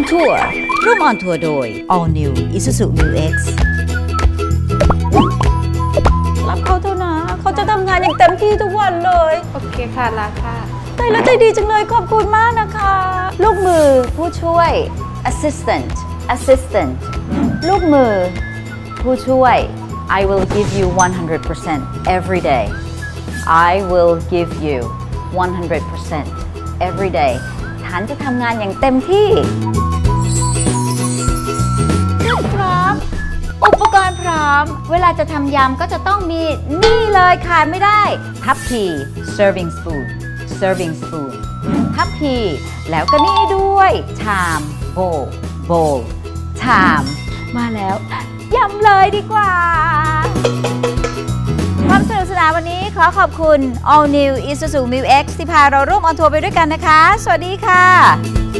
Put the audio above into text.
on tour ร่วม on tour โดย all new Isuzu Mu X รับเขาเถอะนะ เขาจะทำงานอย่างเต็มที่ทุกวันเลยโอเคค่ะลาค่ะใจแล้วใจดีจังเลยขอบคุณมากนะคะ ลูกมือผู้ช่วย assistant assistant ลูกมือ ผู้ช่วย I will give you 100% every day I will give you 100% every day ฉันจะทำงานอย่างเต็มที่พร้อม อุปกรณ์พร้อม เวลาจะทำยำก็จะต้องมีนี่เลยขาดไม่ได้ ทัพพี serving spoon serving spoon ทัพพี แล้วก็นี่ด้วย ชาม bowl bowl ชาม มาแล้วยำเลยดีกว่า อขอบคุณ All New Isuzu Mu X ที่พาเราร่วมออนทัวร์ไปด้วยกันนะคะ สวัสดีค่ะ